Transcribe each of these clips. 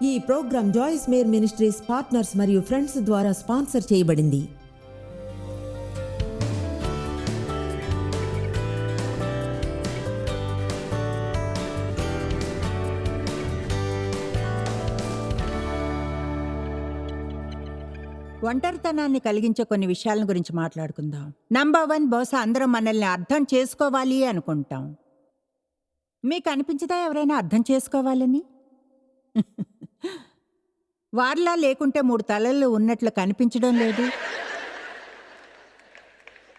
ఈ program Joyce Meyer ministries partners మరియు friends ద్వారా స్పాన్సర్ చేయబడింది. ఒంటరితనాన్ని కలిగించే కొన్ని విషయాల గురించి మాట్లాడుకుందాం. నంబర్ వన్ బహుశా అందరం మనల్ని అర్థం చేసుకోవాలి అనుకుంటాం. మీకు అనిపించదా ఎవరైనా అర్థం చేసుకోవాలని? వార్లా లేకుంటే మూడు తలలు ఉన్నట్లు కనిపించడం లేదు.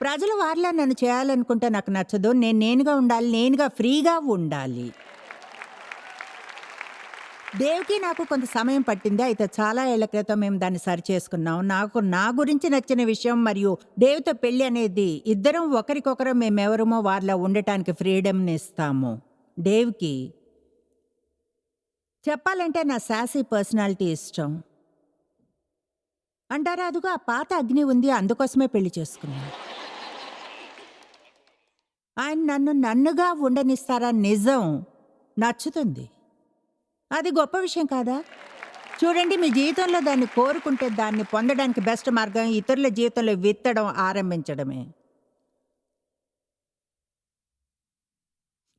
ప్రజలు వార్లా నన్ను చేయాలనుకుంటే నాకు నచ్చదు. నేను నేనుగా ఉండాలి నేనుగా ఫ్రీగా ఉండాలి. దేవ్కి నాకు కొంత సమయం పట్టింది. అయితే చాలా ఏళ్ళ క్రితం మేము దాన్ని సరి చేసుకున్నాం నాకు నా గురించి నచ్చిన విషయం మరియు దేవ్తో పెళ్ళి అనేది ఇద్దరం ఒకరికొకరం మేమెవరమో వారిలో ఉండటానికి ఫ్రీడమ్ని ఇస్తాము. డేవ్కి చెప్పాలంటే నా శాసీ పర్సనాలిటీ ఇష్టం. అంటారాదుగో ఆ పాత అగ్ని ఉంది అందుకోసమే పెళ్ళి చేసుకున్నాను. ఆయన నన్ను నన్నుగా ఉండనిస్తారా నిజం నచ్చుతుంది. అది గొప్ప విషయం కాదా? చూడండి మీ జీవితంలో దాన్ని కోరుకుంటే దాన్ని పొందడానికి బెస్ట్ మార్గం ఇతరుల జీవితంలో విత్తడం ఆరంభించడమే.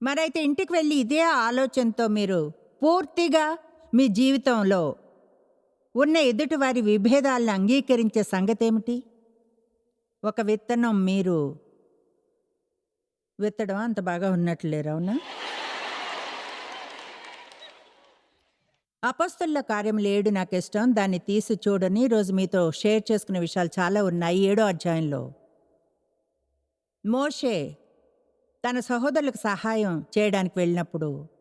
మరైతే ఇంటికి వెళ్ళి ఇదే ఆలోచనతో మీరు పూర్తిగా మీ జీవితంలో ఉన్న ఎదుటివారి విభేదాలను అంగీకరించే సంగతి ఏమిటి ఒక విత్తనం మీరు విత్తడం అంత బాగా ఉన్నట్లేరు అవునా? అపస్తుల కార్యములు ఏడు నాకు ఇష్టం. దాన్ని తీసి చూడని రోజు మీతో షేర్ చేసుకునే విషయాలు చాలా ఉన్నాయి ఏడో అధ్యాయంలో. మోషే తన సహోదరులకు సహాయం చేయడానికి వెళ్ళినప్పుడు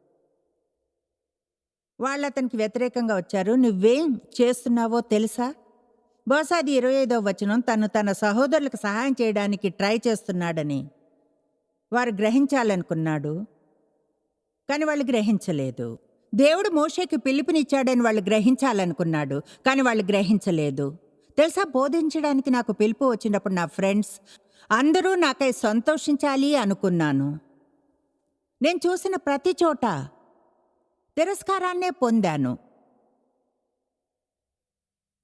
వాళ్ళు అతనికి వ్యతిరేకంగా వచ్చారు. నువ్వేం చేస్తున్నావో తెలుసా? బహుశా అది ఇరవై ఐదో వచనం తను తన సహోదరులకు సహాయం చేయడానికి ట్రై చేస్తున్నాడని వారు గ్రహించాలనుకున్నాడు. కానీ వాళ్ళు గ్రహించలేదు. దేవుడు మోషేకి పిలుపునిచ్చాడని వాళ్ళు గ్రహించాలనుకున్నాడు. కానీ వాళ్ళు గ్రహించలేదు. తెలుసా? బోధించడానికి నాకు పిలుపు వచ్చినప్పుడు నా ఫ్రెండ్స్ అందరూ నాకై సంతోషించాలి అనుకున్నాను. నేను చూసిన ప్రతి చోట తిరస్కారాన్నే పొందాను.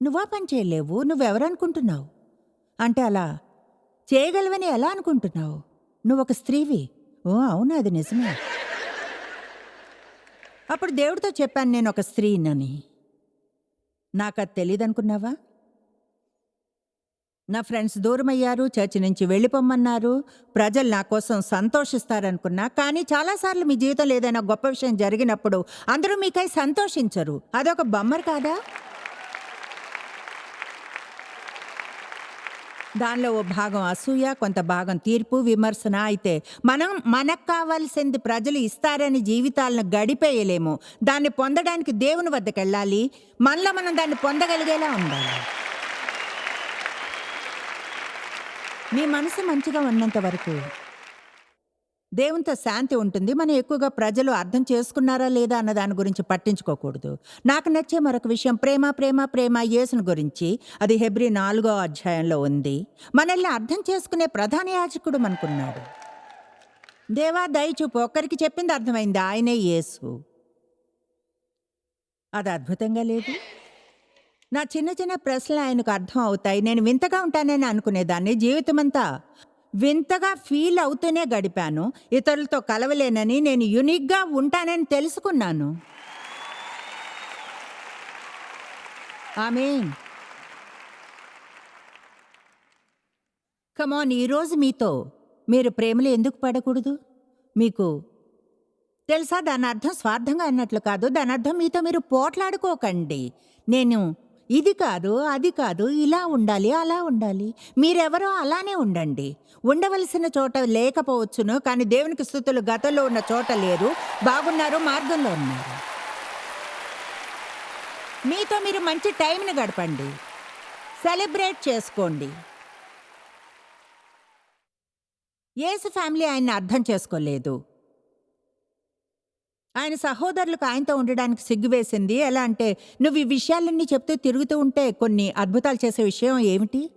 నువ్వా పని చేయలేవు నువ్వెవరనుకుంటున్నావు? అంటే అలా చేయగలవని ఎలా అనుకుంటున్నావు? నువ్వు ఒక స్త్రీవి. ఓ అవును అది నిజమే. అప్పుడు దేవుడితో చెప్పాను నేను ఒక స్త్రీనని. నాకు అది తెలియదు అనుకున్నావా నా ఫ్రెండ్స్ దూరమయ్యారు చర్చి నుంచి వెళ్ళిపోమ్మన్నారు. ప్రజలు నా కోసం సంతోషిస్తారనుకున్నా కానీ చాలాసార్లు మీ జీవితంలో ఏదైనా గొప్ప విషయం జరిగినప్పుడు అందరూ మీకై సంతోషించరు. అదొక బొమ్మర్ కాదా? దానిలో ఓ భాగం అసూయ కొంత భాగం తీర్పు విమర్శన. అయితే మనం మనకు కావాల్సింది ప్రజలు ఇస్తారని జీవితాలను గడిపేయలేము. దాన్ని పొందడానికి దేవుని వద్దకు వెళ్ళాలి మనలో మనం దాన్ని పొందగలిగేలా ఉండాలి. మీ మనసు మంచిగా ఉన్నంత వరకు. దేవునితో శాంతి ఉంటుంది. మనం ఎక్కువగా ప్రజలు అర్థం చేసుకున్నారా లేదా అన్న దాని గురించి పట్టించుకోకూడదు. నాకు నచ్చే మరొక విషయం ప్రేమ ప్రేమ ప్రేమ యేసును గురించి. అది హెబ్రి నాలుగో అధ్యాయంలో ఉంది. మనల్ని అర్థం చేసుకునే ప్రధాన యాజకుడు మనకున్నాడు. దేవా దయచూపు ఒక్కరికి చెప్పింది అర్థమైంది. ఆయనే యేసు. అది అద్భుతంగా లేదు? నా చిన్న చిన్న ప్రశ్నలు ఆయనకు అర్థం అవుతాయి. నేను వింతగా ఉంటానని అనుకునేదాన్ని. జీవితమంతా వింతగా ఫీల్ అవుతూనే గడిపాను. ఇతరులతో కలవలేనని నేను యునిక్గా ఉంటానని తెలుసుకున్నాను. ఆమె కమోన్ ఈరోజు మీతో మీరు ప్రేమలో ఎందుకు పడకూడదు? మీకు తెలుసా? దాని అర్థం స్వార్థంగా అన్నట్లు కాదు. దాని అర్థం మీతో మీరు పోట్లాడుకోకండి. నేను ఇది కాదు అది కాదు ఇలా ఉండాలి అలా ఉండాలి. మీరెవరో అలానే ఉండండి. ఉండవలసిన చోట లేకపోవచ్చును కానీ దేవునికి స్థుతులు గతంలో ఉన్న చోట లేరు బాగున్నారు మార్గంలో ఉన్నారు. మీతో మీరు మంచి టైంని గడపండి. సెలబ్రేట్ చేసుకోండి. ఏసు ఫ్యామిలీ ఆయన్ని అర్థం చేసుకోలేదు. ఆయన సహోదరులకు ఆయనతో ఉండడానికి సిగ్గువేసింది ఎలా అంటే నువ్వు ఈ విషయాలన్నీ చెప్తూ తిరుగుతూ ఉంటే కొన్ని అద్భుతాలు చేసే విషయం ఏమిటి?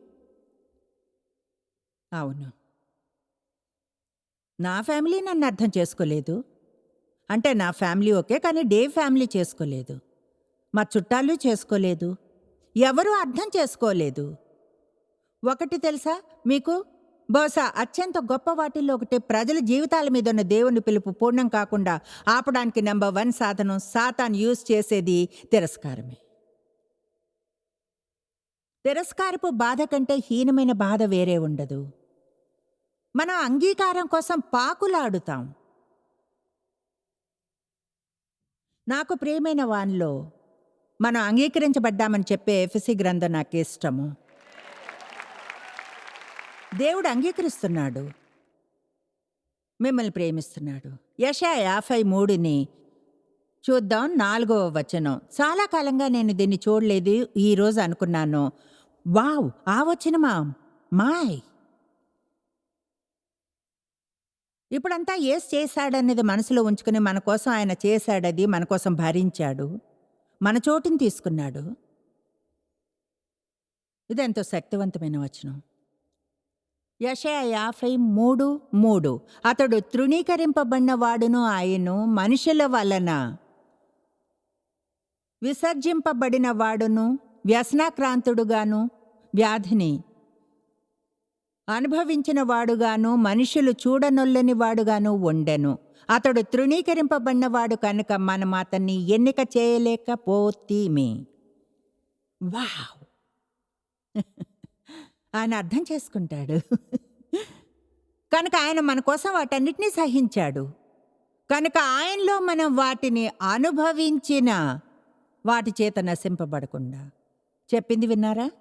అవును. నా ఫ్యామిలీ నన్ను అర్థం చేసుకోలేదు. అంటే నా ఫ్యామిలీ ఓకే కానీ డే ఫ్యామిలీ చేసుకోలేదు. మా చుట్టాలు చేసుకోలేదు. ఎవరూ అర్థం చేసుకోలేదు. ఒకటి తెలుసా మీకు? బహుశా అత్యంత గొప్ప వాటిల్లో ఒకటి ప్రజల జీవితాల మీద ఉన్న దేవుని పిలుపు పూర్ణం కాకుండా ఆపడానికి నెంబర్ వన్ సాధనం సాతాన్ యూజ్ చేసేది తిరస్కారమే. తిరస్కారపు బాధ కంటే హీనమైన బాధ వేరే ఉండదు. మనం అంగీకారం కోసం పాకులాడుతాం. నాకు ప్రియమైన వానిలో మనం అంగీకరించబడ్డామని చెప్పే ఎఫ్ఎసి గ్రంథం నాకు ఇష్టము దేవుడు అంగీకరిస్తున్నాడు. మిమ్మల్ని ప్రేమిస్తున్నాడు. యశా యాభై మూడుని చూద్దాం నాలుగవ వచనం. చాలా కాలంగా నేను దీన్ని చూడలేదు ఈరోజు అనుకున్నాను. వావ్ ఆ వచనమా? మాయ్ ఇప్పుడంతా ఏస్ చేశాడనేది మనసులో ఉంచుకుని మన కోసం ఆయన చేశాడది మన కోసం భరించాడు. మన చోటుని తీసుకున్నాడు. ఇదెంతో శక్తివంతమైన వచనం. యశయ యాభై మూడు మూడు. అతడు తృణీకరింపబడినవాడును ఆయను మనుషుల వలన. విసర్జింపబడిన వాడును వ్యసనాక్రాంతుడుగాను వ్యాధిని. అనుభవించిన వాడుగాను మనుషులు చూడనొల్లని వాడుగాను ఉండెను. అతడు తృణీకరింపబడినవాడు కనుక మనం అతన్ని ఎన్నిక చేయలేకపోతీమి. వావ్! ఆయన అర్థం చేసుకుంటాడు. కనుక ఆయన మన కోసం వాటన్నిటినీ సహించాడు. కనుక ఆయనలో మనం వాటిని అనుభవించిన వాటి చేత నశింపబడకుండా. చెప్పింది విన్నారా?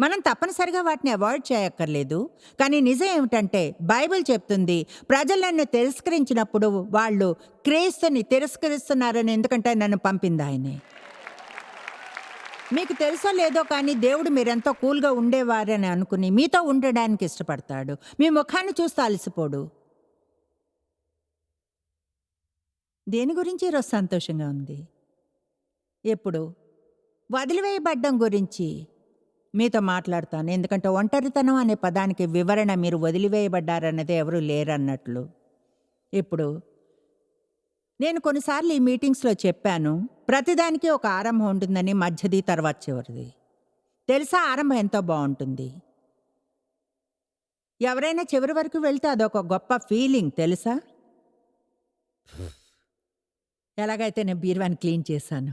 మనం తప్పనిసరిగా వాటిని అవాయిడ్ చేయక్కర్లేదు. కానీ నిజం ఏమిటంటే బైబిల్ చెప్తుంది ప్రజలను తిరస్కరించినప్పుడు వాళ్ళు క్రీస్తుని తిరస్కరిస్తున్నారని ఎందుకంటే నన్ను పంపింది ఆయనే. మీకు తెలుసో లేదో కానీ దేవుడు మీరెంతో కూల్గా ఉండేవారని అనుకుని మీతో ఉండడానికి ఇష్టపడతాడు. మీ ముఖాన్ని చూస్తే అలసిపోడు. దేని గురించి ఈరోజు సంతోషంగా ఉంది? ఎప్పుడు? వదిలివేయబడ్డం గురించి మీతో మాట్లాడతాను. ఎందుకంటే ఒంటరితనం అనే పదానికి వివరణ మీరు వదిలివేయబడ్డారన్నది ఎవరూ లేరన్నట్లు. ఇప్పుడు నేను కొన్నిసార్లు ఈ మీటింగ్స్లో చెప్పాను ప్రతిదానికి ఒక ఆరంభం ఉంటుందని మధ్యది తర్వాత చివరిది. తెలుసా ఆరంభం ఎంతో బాగుంటుంది? ఎవరైనా చివరి వరకు వెళ్తే అదొక గొప్ప ఫీలింగ్ తెలుసా? ఎలాగైతే నేను బీర్వాని క్లీన్ చేశాను.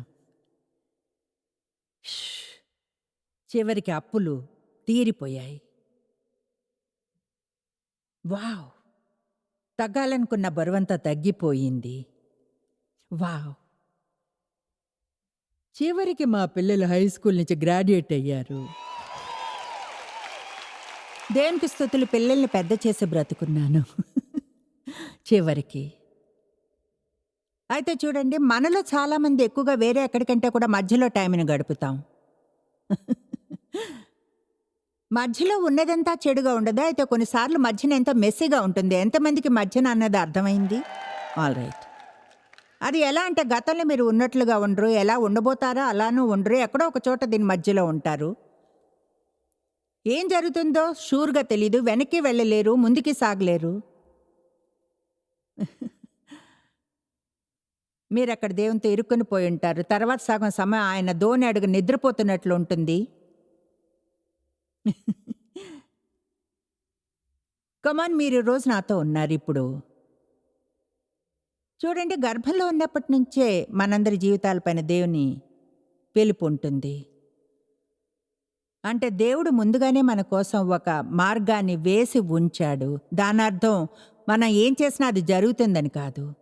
చివరికి అప్పులు తీరిపోయాయి. వావ్! తగ్గాలనుకున్న బరువంతా తగ్గిపోయింది. వావ్. చివరికి మా పిల్లలు హై స్కూల్ నుంచి గ్రాడ్యుయేట్ అయ్యారు. దేవునికి స్థుతులు పిల్లల్ని పెద్ద చేసి బ్రతుకున్నాను. చివరికి. అయితే చూడండి మనలో చాలామంది ఎక్కువగా వేరే ఎక్కడికంటే కూడా మధ్యలో టైంని గడుపుతాం. మధ్యలో ఉన్నదంతా చెడుగా ఉండదా. అయితే కొన్నిసార్లు మధ్యన ఎంత మెస్సీగా ఉంటుంది. ఎంతమందికి మధ్యన అన్నది అర్థమైంది? All right. అది ఎలా అంటే గతంలో మీరు ఉన్నట్లుగా ఉండరు ఎలా ఉండబోతారో అలానూ ఉండరు ఎక్కడో ఒక చోట దీని మధ్యలో ఉంటారు. ఏం జరుగుతుందో షూర్గా తెలీదు వెనక్కి వెళ్ళలేరు ముందుకి సాగలేరు. మీరు అక్కడ దేవునితో ఇరుక్కుని పోయి ఉంటారు. తర్వాత సగం సమయం ఆయన దోని అడుగు నిద్రపోతున్నట్లు ఉంటుంది. కమాన్ మీరు రోజు నాతో ఉన్నారు ఇప్పుడు. చూడండి గర్భంలో ఉన్నప్పటి నుంచే మనందరి జీవితాలపైన దేవుని పిలుపు ఉంటుంది. అంటే దేవుడు ముందుగానే మన కోసం ఒక మార్గాన్ని వేసి ఉంచాడు. దాని అర్థం మనం ఏం చేసినా అది జరుగుతుందని కాదు.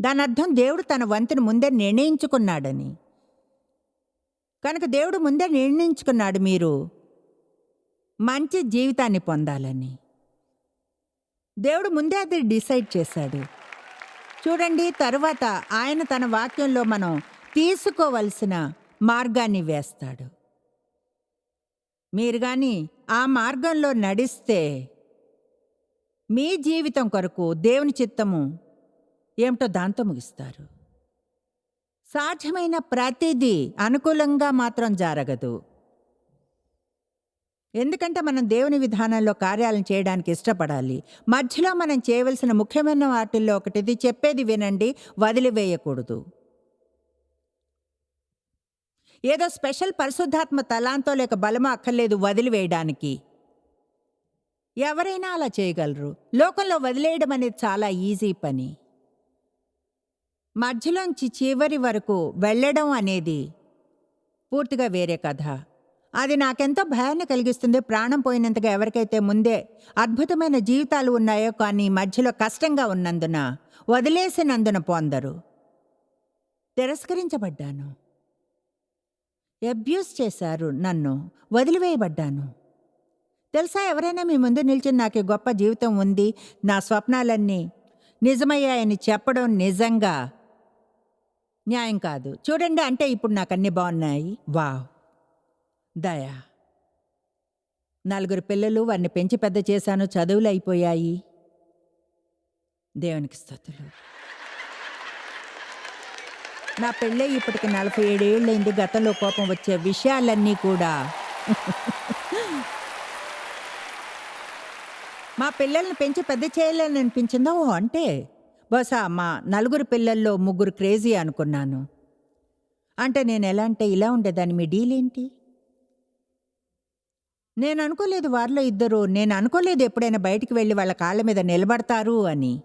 దాని అర్థం దేవుడు తన వంతును ముందే నిర్ణయించుకున్నాడని. కనుక దేవుడు ముందే నిర్ణయించుకున్నాడు మీరు మంచి జీవితాన్ని పొందాలని. దేవుడు ముందే అది డిసైడ్ చేశాడు. చూడండి తరువాత ఆయన తన వాక్యంలో మనం తీసుకోవలసిన మార్గాన్ని వేస్తాడు. మీరు కానీ ఆ మార్గంలో నడిస్తే మీ జీవితం కొరకు దేవుని చిత్తము ఏమిటో దాంతో ముగిస్తారు. సాధ్యమైన ప్రతిదీ అనుకూలంగా మాత్రం జరగదు. ఎందుకంటే మనం దేవుని విధానంలో కార్యాలను చేయడానికి ఇష్టపడాలి. మధ్యలో మనం చేయవలసిన ముఖ్యమైన వాటిల్లో ఒకటిది చెప్పేది వినండి వదిలివేయకూడదు. ఏదో స్పెషల్ పరిశుద్ధాత్మ తలాంతో లేక బలమో అక్కర్లేదు వదిలివేయడానికి. ఎవరైనా అలా చేయగలరు. లోకంలో వదిలేయడం అనేది చాలా ఈజీ పని. మధ్యలోంచి చివరి వరకు వెళ్ళడం అనేది పూర్తిగా వేరే కథ. అది నాకెంతో భయాన్ని కలిగిస్తుంది. ప్రాణం పోయినంతగా ఎవరికైతే ముందే అద్భుతమైన జీవితాలు ఉన్నాయో కానీ మధ్యలో కష్టంగా ఉన్నందున వదిలేసినందున పొందరు. తిరస్కరించబడ్డాను. అబ్యూస్ చేశారు నన్ను. వదిలివేయబడ్డాను. తెలుసా ఎవరైనా మీ ముందు నిల్చుని నాకు గొప్ప జీవితం ఉంది. నా స్వప్నాలన్నీ నిజమయ్యాయని చెప్పడం నిజంగా న్యాయం కాదు. చూడండి అంటే ఇప్పుడు నాకు అన్నీ బాగున్నాయి. వావ్. దయా. నలుగురు పిల్లలు వారిని పెంచి పెద్ద చేశాను చదువులు అయిపోయాయి. దేవునికి స్థుతులు. నా పెళ్ళే ఇప్పటికి నలభై ఏడేళ్ళైంది. గతంలో కోపం వచ్చే విషయాలన్నీ కూడా. మా పిల్లల్ని పెంచి పెద్ద చేయాలని అనిపించిందో? ఓ అంటే. బహుశా మా నలుగురు పిల్లల్లో ముగ్గురు క్రేజీ అనుకున్నాను. అంటే నేను ఎలా అంటే ఇలా ఉండేదాన్ని. మీ డీల్ ఏంటి నేను అనుకోలేదు వారిలో ఇద్దరు. నేను అనుకోలేదు ఎప్పుడైనా బయటికి వెళ్ళి వాళ్ళ కాళ్ళ మీద నిలబడతారు అని.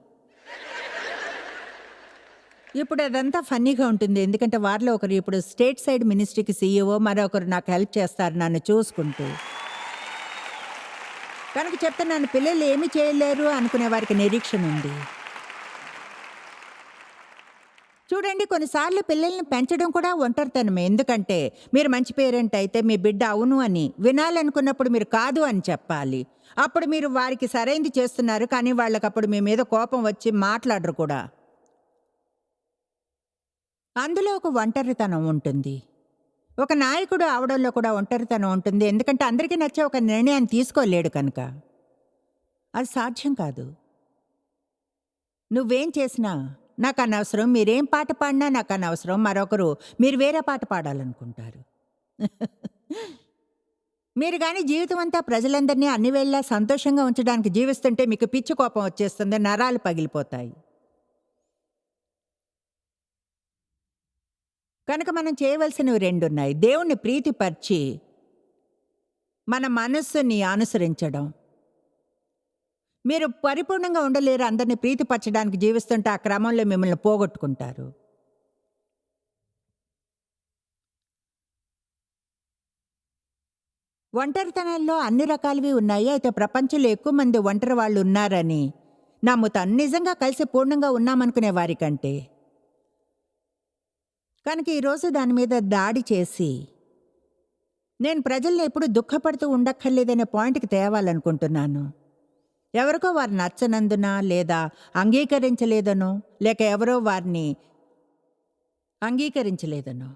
ఇప్పుడు అదంతా ఫన్నీగా ఉంటుంది. ఎందుకంటే వారిలో ఒకరు ఇప్పుడు స్టేట్ సైడ్ మినిస్ట్రీకి సీఈఓ మరొకరు నాకు హెల్ప్ చేస్తారు నన్ను చూసుకుంటూ. కనుక చెప్తే నన్ను పిల్లలు ఏమి చేయలేరు అనుకునే వారికి నిరీక్షణ ఉంది. చూడండి కొన్నిసార్లు పిల్లల్ని పెంచడం కూడా ఒంటరితనమే. ఎందుకంటే మీరు మంచి పేరెంట్ అయితే మీ బిడ్డ అవును అని వినాలనుకున్నప్పుడు మీరు కాదు అని చెప్పాలి. అప్పుడు మీరు వారికి సరైంది చేస్తున్నారు కానీ వాళ్ళకి అప్పుడు మీ మీద కోపం వచ్చి మాట్లాడరు కూడా. అందులో ఒక ఒంటరితనం ఉంటుంది. ఒక నాయకుడు అవడంలో కూడా ఒంటరితనం ఉంటుంది. ఎందుకంటే అందరికీ నచ్చే ఒక నిర్ణయాన్ని తీసుకోలేడు కనుక. అది సాధ్యం కాదు. నువ్వేం చేసినా నాకు అనవసరం మీరేం పాట పాడినా నాకు అనవసరం మరొకరు మీరు వేరే పాట పాడాలనుకుంటారు. మీరు కానీ జీవితం అంతా ప్రజలందరినీ అన్ని వేళ్ళ సంతోషంగా ఉంచడానికి జీవిస్తుంటే మీకు పిచ్చి కోపం వచ్చేస్తుంది నరాలు పగిలిపోతాయి. కనుక మనం చేయవలసినవి రెండున్నాయి. దేవుణ్ణి ప్రీతిపరిచి మన మనస్సుని అనుసరించడం. మీరు పరిపూర్ణంగా ఉండలేరు అందరినీ ప్రీతిపరచడానికి జీవిస్తుంటే ఆ క్రమంలో మిమ్మల్ని పోగొట్టుకుంటారు. ఒంటరితనంలో అన్ని రకాలవి ఉన్నాయి. అయితే ప్రపంచంలో ఎక్కువ మంది ఒంటరి వాళ్ళు ఉన్నారని నమ్ముతాను. నిజంగా కలిసి పూర్ణంగా ఉన్నామనుకునే వారికంటే కనుక ఈరోజు దాని మీద దాడి చేసి నేను ప్రజల్ని ఎప్పుడు దుఃఖపడుతూ ఉండక్కర్లేదనే పాయింట్కి తేవాలనుకుంటున్నాను. ఎవరికో వారు నచ్చనందున లేదా అంగీకరించలేదనో లేక ఎవరో వారిని అంగీకరించలేదనో.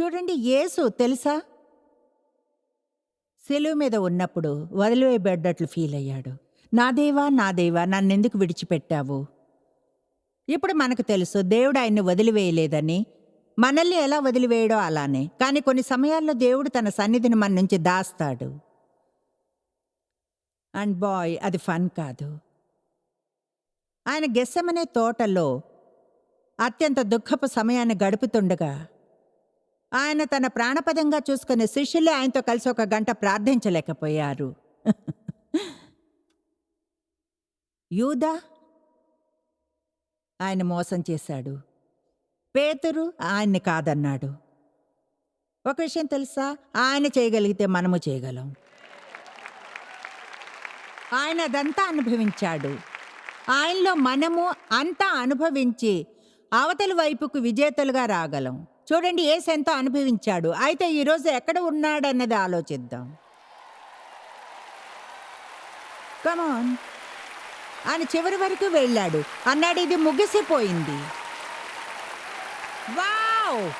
చూడండి యేసు తెలుసా? సెలువు మీద ఉన్నప్పుడు వదిలివేయబడ్డట్లు ఫీల్ అయ్యాడు. నా దేవా నా దేవా నన్నెందుకు విడిచిపెట్టావు? ఇప్పుడు మనకు తెలుసు దేవుడు ఆయన్ని వదిలివేయలేదని. మనల్ని ఎలా వదిలివేయడో అలానే. కానీ కొన్ని సమయాల్లో దేవుడు తన సన్నిధిని మన నుంచి దాస్తాడు. అండ్ బాయ్ అది ఫన్ కాదు. ఆయన గెస్సమనే తోటలో అత్యంత దుఃఖపు సమయాన్ని గడుపుతుండగా ఆయన తన ప్రాణపదంగా చూసుకునే శిష్యులే ఆయనతో కలిసి ఒక గంట ప్రార్థించలేకపోయారు. యూదా? ఆయన మోసం చేశాడు. పేతురు ఆయన్ని కాదన్నాడు. ఒక విషయం తెలుసా? ఆయన చేయగలిగితే మనము చేయగలం. ఆయన అదంతా అనుభవించాడు. ఆయనలో మనము అంతా అనుభవించి అవతలి వైపుకు విజేతలుగా రాగలం. చూడండి ఏసు ఎంతో అనుభవించాడు. అయితే ఈరోజు ఎక్కడ ఉన్నాడన్నది ఆలోచిద్దాం. కమాన్ ఆయన చివరి వరకు వెళ్ళాడు. అన్నాడు ఇది ముగిసిపోయింది. వావ్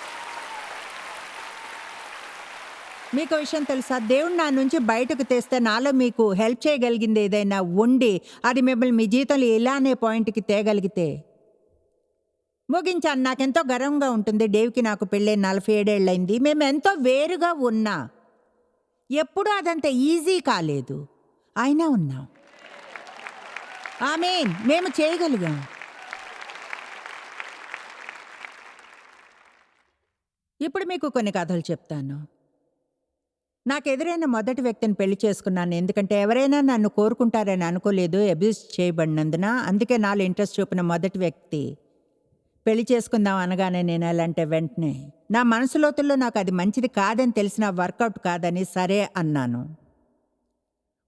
మీకు విషయం తెలుసా? దేవుడు నా నుంచి బయటకు తెస్తే నాలో మీకు హెల్ప్ చేయగలిగింది ఏదైనా ఉండి అది మిమ్మల్ని మీ జీవితంలో ఇలా అనే పాయింట్కి తేగలిగితే. ముగించాను. నాకెంతో గర్వంగా ఉంటుంది. డేవ్కి నాకు పెళ్ళే నలభై ఏడేళ్ళైంది మేము ఎంతో వేరుగా ఉన్నా. ఎప్పుడూ అదంత ఈజీ కాలేదు. అయినా ఉన్నాం. ఆమెన్ మేము చేయగలిగాం. ఇప్పుడు మీకు కొన్ని కథలు చెప్తాను. నాకు ఎదురైన మొదటి వ్యక్తిని పెళ్ళి చేసుకున్నాను. ఎందుకంటే ఎవరైనా నన్ను కోరుకుంటారని అనుకోలేదు అబ్యూస్ చేయబడినందున. అందుకే నాలో ఇంట్రెస్ట్ చూపిన మొదటి వ్యక్తి పెళ్ళి చేసుకుందాం అనగానే నేను అలాంటే వెంటనే నా మనసులోతుల్లో నాకు అది మంచిది కాదని తెలిసిన వర్కౌట్ కాదని సరే అన్నాను.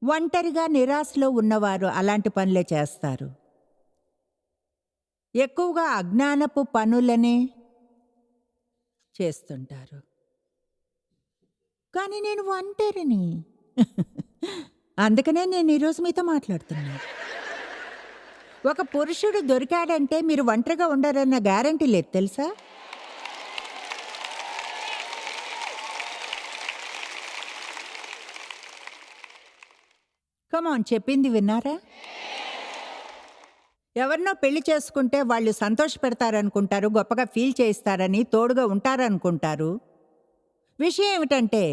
ఒంటరిగా నిరాశలో ఉన్నవారు అలాంటి పనులే చేస్తారు. ఎక్కువగా అజ్ఞానపు పనులనే చేస్తుంటారు. కానీ నేను ఒంటరిని. అందుకనే నేను ఈరోజు మీతో మాట్లాడుతున్నాను. ఒక పురుషుడు దొరికాడంటే మీరు ఒంటరిగా ఉండరన్న గ్యారంటీ లేదు తెలుసా? కమాన్ చెప్పింది విన్నారా? ఎవరినో పెళ్ళి చేసుకుంటే వాళ్ళు సంతోషపెడతారనుకుంటారు గొప్పగా ఫీల్ చేయిస్తారని తోడుగా ఉంటారనుకుంటారు. విషయం ఏమిటంటే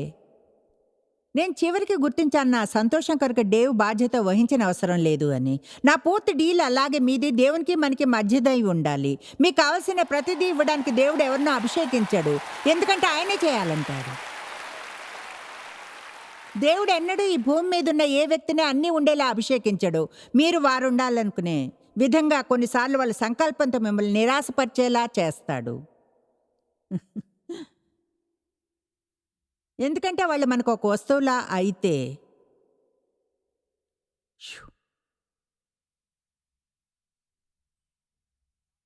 నేను చివరికి గుర్తించాను నా సంతోషం కొరకు డేవ్ బాధ్యత వహించిన అవసరం లేదు అని. నా పూర్తి డీల్ అలాగే మీది దేవునికి మనకి మధ్యదై ఉండాలి. మీకు కావలసిన ప్రతిదీ ఇవ్వడానికి దేవుడు ఎవరినో అభిషేకించాడు. ఎందుకంటే ఆయనే చేయాలంటాడు. దేవుడు ఎన్నడూ ఈ భూమి మీద ఉన్న ఏ వ్యక్తిని అన్నీ ఉండేలా అభిషేకించడు. మీరు వారు ఉండాలనుకునే విధంగా కొన్నిసార్లు వాళ్ళ సంకల్పంతో మిమ్మల్ని నిరాశపరిచేలా చేస్తాడు. ఎందుకంటే వాళ్ళు మనకు ఒక వస్తువులా అయితే. షూ.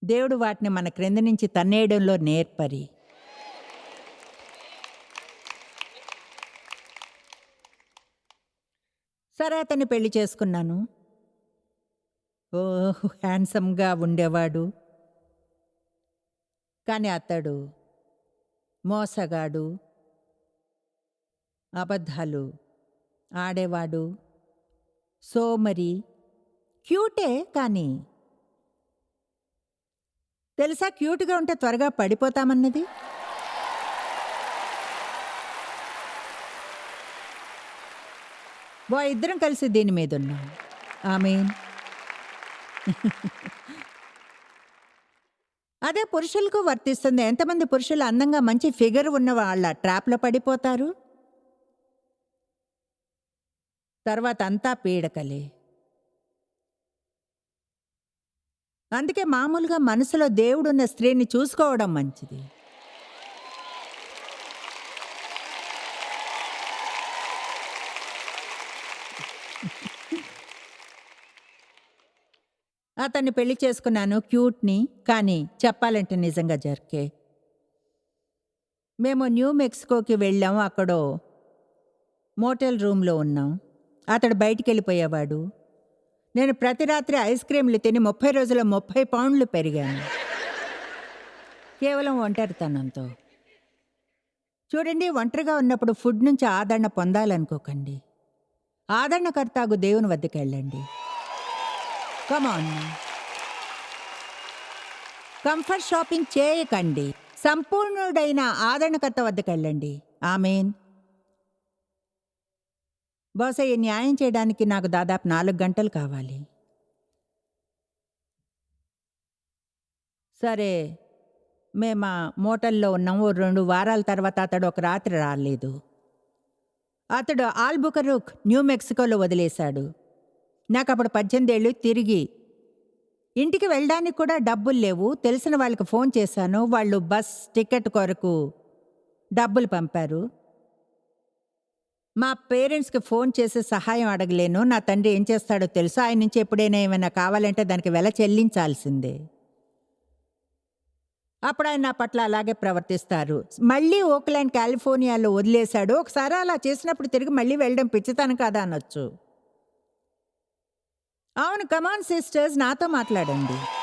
దేవుడు వాటిని మన క్రింద నుంచి తన్నేయడంలో నేర్పరి. సరే అతన్ని పెళ్ళి చేసుకున్నాను. ఓ హ్యాండ్సమ్గా ఉండేవాడు. కానీ అతడు మోసగాడు. అబద్ధాలు ఆడేవాడు. సోమరి క్యూటే కానీ. తెలుసా క్యూట్గా ఉంటే త్వరగా పడిపోతామన్నది? వా ఇద్దరం కలిసి దీని మీద ఉన్నాం. ఆమె అదే పురుషులకు వర్తిస్తుంది. ఎంతమంది పురుషులు అందంగా మంచి ఫిగర్ ఉన్న వాళ్ళ ట్రాప్లో పడిపోతారు? తర్వాత అంతా పీడకలే. అందుకే మామూలుగా మనసులో దేవుడున్న స్త్రీని చూసుకోవడం మంచిది. అతన్ని పెళ్ళి చేసుకున్నాను క్యూట్ని కానీ చెప్పాలంటే నిజంగా జర్కే. మేము న్యూ మెక్సికోకి వెళ్ళాము అక్కడో మోటల్ రూమ్లో ఉన్నాం. అతడు బయటికి వెళ్ళిపోయేవాడు నేను ప్రతి రాత్రి ఐస్ క్రీమ్లు తిని ముప్పై రోజుల ముప్పై పౌండ్లు పెరిగాను. కేవలం ఒంటరితనంతో. చూడండి ఒంటరిగా ఉన్నప్పుడు ఫుడ్ నుంచి ఆదరణ పొందాలనుకోకండి. ఆదరణకర్తాగు దేవుని వద్దకు వెళ్ళండి కమాన్ కంఫర్ట్ షాపింగ్ చేయకండి. సంపూర్ణుడైన ఆదరణకర్త వద్దకు వెళ్ళండి ఆమెన్ బహుశా ఈ న్యాయం చేయడానికి నాకు దాదాపు నాలుగు గంటలు కావాలి. సరే మేము ఆ మోటల్లో ఉన్నాం. ఓ రెండు వారాల తర్వాత అతడు ఒక రాత్రి రాలేదు. అతడు ఆల్బుకరుక్ న్యూ మెక్సికోలో వదిలేశాడు. నాకు అప్పుడు పద్దెనిమిది ఏళ్ళు తిరిగి. ఇంటికి వెళ్ళడానికి కూడా డబ్బులు లేవు. తెలిసిన వాళ్ళకి ఫోన్ చేశాను. వాళ్ళు బస్ టికెట్ కొరకు డబ్బులు పంపారు. మా పేరెంట్స్కి ఫోన్ చేసి సహాయం అడగలేను. నా తండ్రి ఏం చేస్తాడో తెలుసు? ఆయన నుంచి ఎప్పుడైనా ఏమైనా కావాలంటే దానికి వెల చెల్లించాల్సిందే. అప్పుడు ఆయన నా పట్ల అలాగే ప్రవర్తిస్తారు. మళ్ళీ ఓక్లాండ్ కాలిఫోర్నియాలో వదిలేశాడు. ఒకసారి అలా చేసినప్పుడు తిరిగి మళ్ళీ వెళ్ళడం పిచ్చితనం కాదా అనొచ్చు. అవును కమాన్ సిస్టర్స్ నాతో మాట్లాడండి.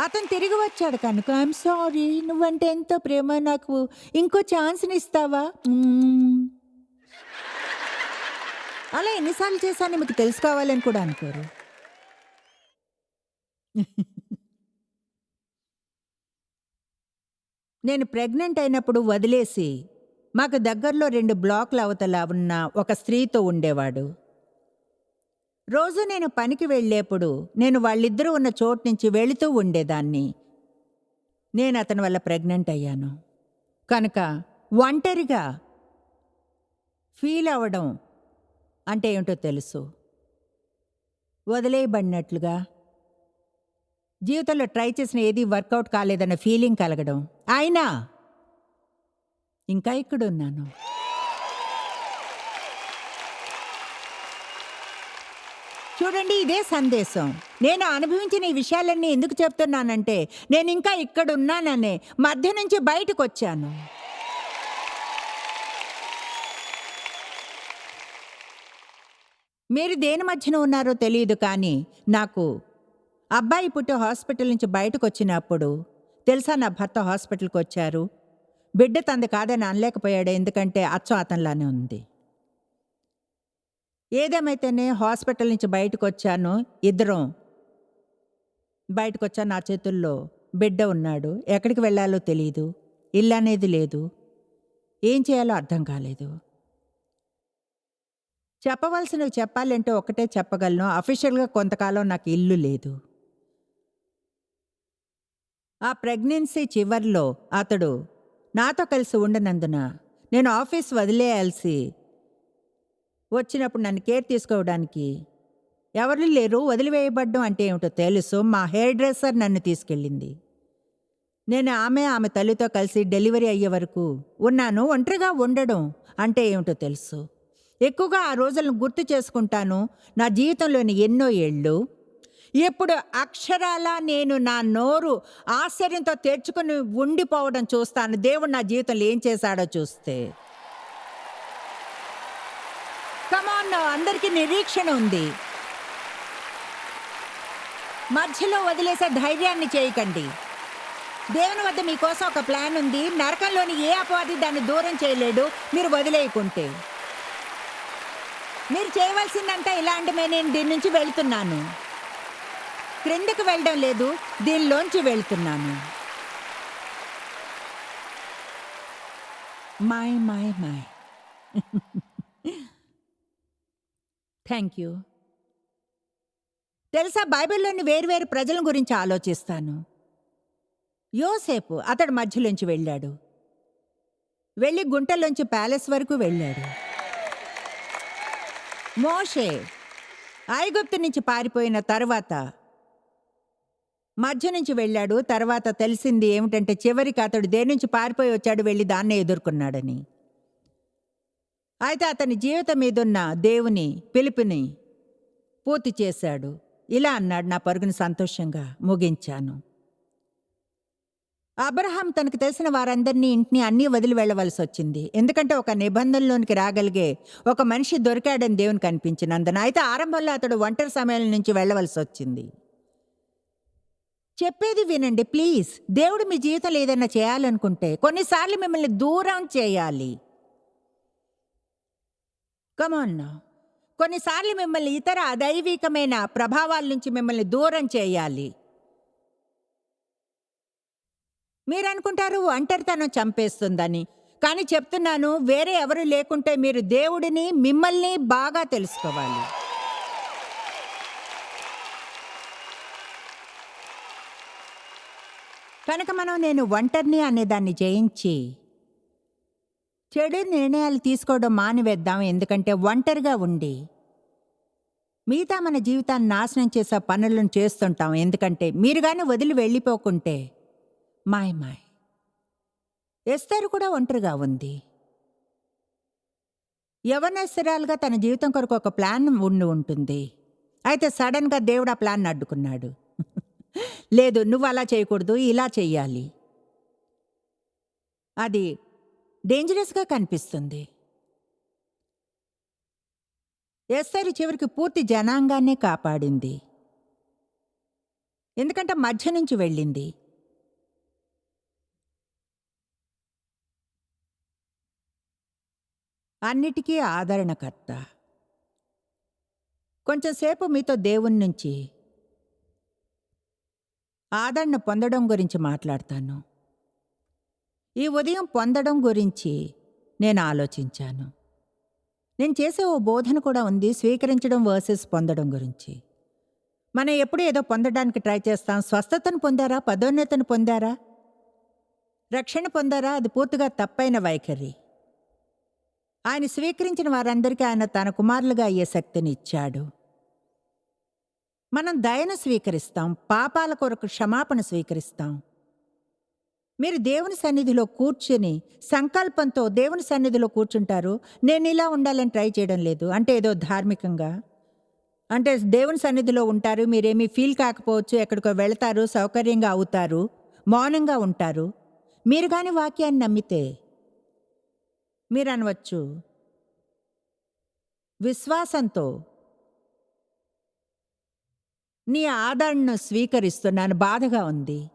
అతను తిరిగి వచ్చాడు కనుక. ఐఎమ్ సారీ నువ్వంటే ఎంతో ప్రేమ నాకు. ఇంకో ఛాన్స్ని ఇస్తావా? అలా ఎన్నిసార్లు చేశాను మీకు తెలుసుకోవాలని కూడా అనుకోరు. నేను ప్రెగ్నెంట్ అయినప్పుడు వదిలేసి మాకు దగ్గరలో రెండు బ్లాక్ల అవతల ఉన్న ఒక స్త్రీతో ఉండేవాడు. రోజు నేను పనికి వెళ్ళేప్పుడు నేను వాళ్ళిద్దరూ ఉన్న చోటు నుంచి వెళుతూ ఉండేదాన్ని. నేను అతని వల్ల ప్రెగ్నెంట్ అయ్యాను. కనుక ఒంటరిగా ఫీల్ అవ్వడం అంటే ఏమిటో తెలుసు. వదిలేయబడినట్లుగా జీవితంలో ట్రై చేసిన ఏది వర్కౌట్ కాలేదన్న ఫీలింగ్ కలగడం. అయినా ఇంకా ఇక్కడున్నాను. చూడండి ఇదే సందేశం. నేను అనుభవించిన ఈ విషయాలన్నీ ఎందుకు చెప్తున్నానంటే నేను ఇంకా ఇక్కడ ఉన్నాననే మధ్య నుంచి బయటకు వచ్చాను మీరు దేని మధ్యన ఉన్నారో తెలియదు కానీ నాకు అబ్బాయి పుట్టి హాస్పిటల్ నుంచి బయటకు వచ్చినప్పుడు తెలుసా నా భర్త హాస్పిటల్కి వచ్చారు బిడ్డ తంది కాదని అనలేకపోయాడు ఎందుకంటే అచ్చం అతనిలానే ఉంది. ఏదేమైతేనే హాస్పిటల్ నుంచి బయటకు వచ్చాను ఇద్దరం. బయటకు వచ్చాను నా చేతుల్లో. బిడ్డ ఉన్నాడు. ఎక్కడికి వెళ్ళాలో తెలియదు ఇల్లు అనేది లేదు. ఏం చేయాలో అర్థం కాలేదు. చెప్పవలసినవి చెప్పాలంటే ఒకటే చెప్పగలను. అఫీషియల్గా కొంతకాలం నాకు ఇల్లు లేదు. ఆ ప్రెగ్నెన్సీ చివర్లో అతడు నాతో కలిసి ఉండనందున నేను ఆఫీస్ వదిలేయాల్సి వచ్చినప్పుడు నన్ను కేర్ తీసుకోవడానికి. ఎవరు లేరు వదిలివేయబడ్డం అంటే ఏమిటో తెలుసు. మా హెయిర్ డ్రెస్సర్ నన్ను తీసుకెళ్ళింది. నేను ఆమె ఆమె తల్లితో కలిసి డెలివరీ అయ్యే వరకు ఉన్నాను. ఒంటరిగా ఉండడం అంటే ఏమిటో తెలుసు. ఎక్కువగా ఆ రోజులను గుర్తు చేసుకుంటాను. నా జీవితంలోని ఎన్నో ఏళ్ళు. ఇప్పుడు అక్షరాల నేను నా నోరు ఆశ్చర్యంతో తెరుచుకుని ఉండిపోవడం చూస్తాను. దేవుడు నా జీవితంలో ఏం చేశాడో చూస్తే. కమాన్ అందరికీ నిరీక్షణ ఉంది. మధ్యలో వదిలేసే ధైర్యాన్ని చేయకండి. దేవుని వద్ద మీకోసం ఒక ప్లాన్ ఉంది. నరకంలోని ఏ అపవాది దాన్ని దూరం చేయలేడు. మీరు వదిలేయకుంటే. మీరు చేయవలసిందంతా ఇలాంటిమే నేను దీని నుంచి వెళ్తున్నాను. క్రిందకు వెళ్ళడం లేదు. దీనిలోంచి వెళ్తున్నాను. My my my. Thank you తెలుసా? బైబిల్లోని వేరువేరు ప్రజల గురించి ఆలోచిస్తాను. యోసేపు అతడు మధ్యలోంచి వెళ్ళాడు. వెళ్ళి గుంటలోంచి ప్యాలెస్ వరకు వెళ్ళాడు. మోషే ఐగుప్తు నుంచి పారిపోయిన తర్వాత మధ్య నుంచి వెళ్ళాడు. తర్వాత తెలిసింది ఏమిటంటే చివరికి అతడు దేని నుంచి పారిపోయి వచ్చాడు వెళ్ళి దాన్నే ఎదుర్కొన్నాడని. అయితే అతని జీవితం మీదున్న దేవుని పిలుపుని పూర్తి చేశాడు. ఇలా అన్నాడు నా పరుగుని సంతోషంగా ముగించాను. అబ్రహాం తనకు తెలిసిన వారందరినీ ఇంటిని అన్నీ వదిలి వెళ్ళవలసి వచ్చింది. ఎందుకంటే ఒక నిబంధనలోనికి రాగలిగే ఒక మనిషి దొరికాడని దేవునికి అనిపించినందున అయితే ఆరంభంలో అతడు ఒంటరి సమయాల నుంచి వెళ్ళవలసి వచ్చింది. చెప్పేది వినండి ప్లీజ్. దేవుడు మీ జీవితంలో ఏదైనా చేయాలనుకుంటే కొన్నిసార్లు మిమ్మల్ని దూరం చేయాలి. కమాన్ కొన్నిసార్లు మిమ్మల్ని ఇతర అదైవికమైన ప్రభావాల నుంచి మిమ్మల్ని దూరం చేయాలి. మీరు అనుకుంటారు ఒంటరితనం చంపేస్తుందని కానీ చెప్తున్నాను వేరే ఎవరు లేకుంటే మీరు దేవుడిని మిమ్మల్ని బాగా తెలుసుకోవాలి. కనుక మనం నేను ఒంటరిని అనేదాన్ని జయించి చెడు నిర్ణయాలు తీసుకోవడం మానివేద్దాం ఎందుకంటే ఒంటరిగా ఉండి మిగతా మన జీవితాన్ని నాశనం చేసే పనులను చేస్తుంటాం. ఎందుకంటే మీరు కానీ వదిలి వెళ్ళిపోకుంటే మాయ్ మాయ్. ఎస్తరు కూడా ఒంటరిగా ఉంది. యవనస్తురాలుగా తన జీవితం కొరకు ఒక ప్లాన్ ఉండి ఉంటుంది. అయితే సడన్గా దేవుడు ఆ ప్లాన్ అడ్డుకున్నాడు. లేదు నువ్వు అలా చేయకూడదు ఇలా చెయ్యాలి. అది డేంజరస్గా కనిపిస్తుంది. ఎస్ఆర్ చివరికి పూర్తి జనాంగాన్నే కాపాడింది. ఎందుకంటే మధ్య నుంచి వెళ్ళింది. అన్నిటికీ ఆదరణకర్త. కొంచెంసేపు మీతో దేవుని నుంచి ఆదరణ పొందడం గురించి మాట్లాడతాను. ఈ ఉదయం పొందడం గురించి నేను ఆలోచించాను. నేను చేసే ఓ బోధన కూడా ఉంది స్వీకరించడం వర్సెస్ పొందడం గురించి. మనం ఎప్పుడు ఏదో పొందడానికి ట్రై చేస్తాం. స్వస్థతను పొందారా? పదోన్నతను పొందారా? రక్షణ పొందారా? అది పూర్తిగా తప్పైన వైఖరి. ఆయన స్వీకరించిన వారందరికీ ఆయన తన కుమారులుగా అయ్యే శక్తిని ఇచ్చాడు. మనం దయను స్వీకరిస్తాం పాపాల కొరకు క్షమాపణ స్వీకరిస్తాం. మీరు దేవుని సన్నిధిలో కూర్చుని సంకల్పంతో దేవుని సన్నిధిలో కూర్చుంటారు. నేను ఇలా ఉండాలని ట్రై చేయడం లేదు. అంటే ఏదో ధార్మికంగా. అంటే దేవుని సన్నిధిలో ఉంటారు. మీరేమీ ఫీల్ కాకపోవచ్చు. ఎక్కడికో వెళతారు. సౌకర్యంగా అవుతారు. మౌనంగా ఉంటారు. మీరు కానీ వాక్యాన్ని నమ్మితే మీరు అనవచ్చు. విశ్వాసంతో నీ ఆదరణను స్వీకరిస్తున్నాను. బాధగా ఉంది.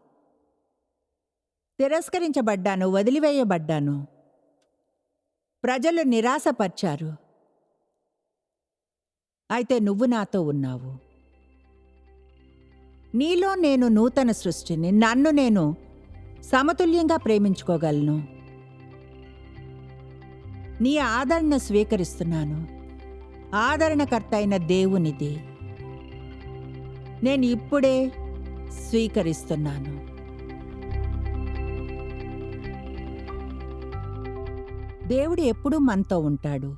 తిరస్కరించబడ్డాను వదిలివేయబడ్డాను. ప్రజలు నిరాశపరిచారు. అయితే నువ్వు నాతో ఉన్నావు. నీలో నేను నూతన సృష్టిని నన్ను నేను సమతుల్యంగా ప్రేమించుకోగలను. నీ ఆదరణ స్వీకరిస్తున్నాను. ఆదరణకర్త అయిన దేవునిది. నేను ఇప్పుడే స్వీకరిస్తున్నాను. దేవుడు ఎప్పుడూ మనతో ఉంటాడు.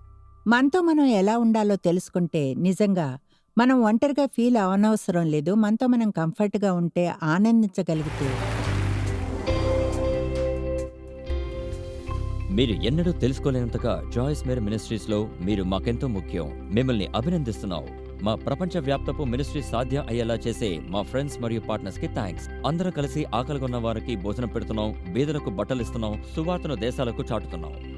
మనతో మనం ఎలా ఉండాలో తెలుసుకుంటే నిజంగా మనం ఒంటరిగా ఫీల్ అవనవసరం లేదు. మనతో మనం కంఫర్ట్గా ఉంటే ఆనందించగలిగితే. మీరు ఎన్నడూ తెలుసుకోలేనంతగా జాయిస్ మేర్ మినిస్ట్రీస్లో మీరు మాకెంతో ముఖ్యం. మిమ్మల్ని అభినందిస్తున్నాం. మా ప్రపంచ వ్యాప్తపు మినిస్ట్రీ సాధ్యం అయ్యేలా చేసే మా ఫ్రెండ్స్ మరియు పార్ట్నర్స్కి థ్యాంక్స్ అందరం కలిసి ఆకలిగొన్న వారికి భోజనం పెడుతున్నాం. బీదలకు బట్టలు ఇస్తున్నాం సువార్తను దేశాలకు చాటుతున్నాం.